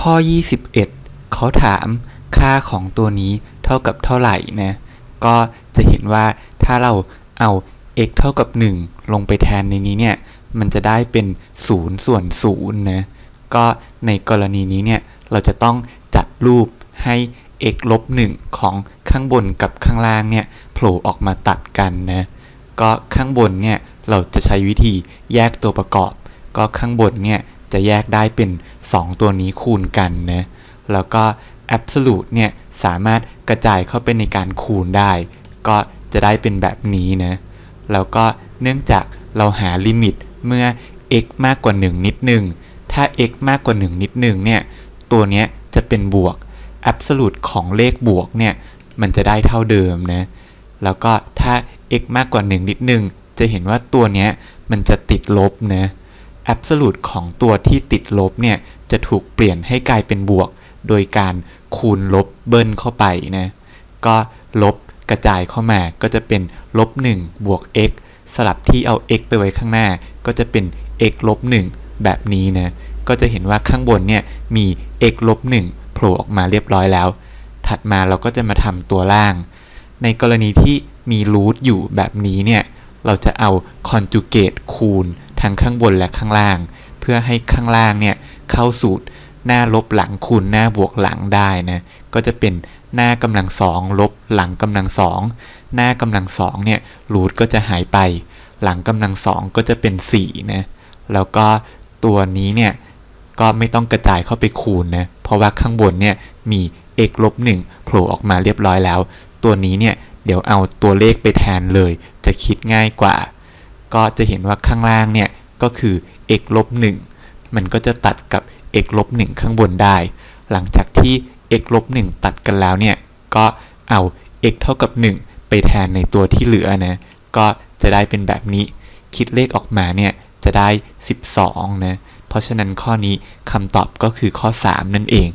ข้อ 21 เขาถามค่าของตัวนี้เท่ากับเท่าไหร่นะ ก็จะเห็นว่าถ้าเราเอา x เท่ากับ 1 ลงไปแทนในนี้เนี่ย มันจะได้เป็น 0 ส่วน0นะ ก็ในกรณีนี้เนี่ย เราจะต้องจัดรูปให้ x ลบ 1 ของข้างบนกับข้างล่างเนี่ยโผล่ออกมาตัดกันนะ ก็ข้างบนเนี่ย เราจะใช้วิธีแยกตัวประกอบ ก็ข้างบนเนี่ย จะแยกได้เป็น 2 ตัวนี้คูณกันนะแล้วก็ absolute เนี่ยสามารถกระจายเข้าไปในการคูณได้ ก็จะได้เป็นแบบนี้นะแล้วก็เนื่องจากเราหาลิมิตเมื่อ x มากกว่า 1 นิดหนึ่งถ้า x มากกว่า 1 นิดหนึ่งเนี่ยตัวเนี้ยจะเป็นบวก absolute ของเลขบวกเนี่ยมันจะได้เท่าเดิมนะแล้วก็ถ้า x มากกว่า 1 นิดหนึ่งจะเห็นว่าตัวเนี้ยมันจะติดลบนะ absolute ของตัวที่ติดลบเนี่ย จะถูกเปลี่ยนให้กลายเป็นบวก โดยการคูณลบเบิ้ลเข้าไปนะ ก็ลบกระจายเข้ามาก็จะเป็นลบ1บวก x สลับที่เอา x ไปไว้ข้างหน้า ก็จะเป็น x ลบ1แบบนี้นะ ก็จะเห็นว่าข้างบนเนี่ยมี x ลบ1โผล่ออกมาเรียบร้อยแล้ว ถัดมาเราก็จะมาทำตัวล่าง ในกรณีที่มีรูทอยู่แบบนี้เนี่ย เราจะเอา conjugate คูณ ทั้งข้างบนและข้างล่าง เพื่อให้ข้างล่างเนี่ยเข้าสูตรหน้าลบหลังคูณหน้าบวกหลังได้นะก็จะเป็นหน้ากำลังสองลบหลังกำลังสองหน้ากำลังสองเนี่ยรูทก็จะหายไป หลังกำลังสองก็จะเป็น4นะแล้วก็ตัวนี้เนี่ยก็ไม่ต้องกระจายเข้าไปคูณนะเพราะว่าข้างบนเนี่ยมี x ลบ1โผล่ออกมาเรียบร้อยแล้ว ตัวนี้เนี่ยเดี๋ยวเอาตัวเลขไปแทนเลย จะคิดง่ายกว่า ก็จะเห็นว่าข้างล่างเนี่ยก็คือ x ลบ1มันก็จะตัดกับ x ลบ1ข้างบนได้ หลังจากที่ x ลบ1ตัดกันแล้วเนี่ย ก็เอา x เท่ากับ 1 ไปแทนในตัวที่เหลือนะ ก็จะได้เป็นแบบนี้ คิดเลขออกมาเนี่ย จะได้ 12 นะ เพราะฉะนั้นข้อนี้คำตอบก็คือข้อ 3 นั่นเอง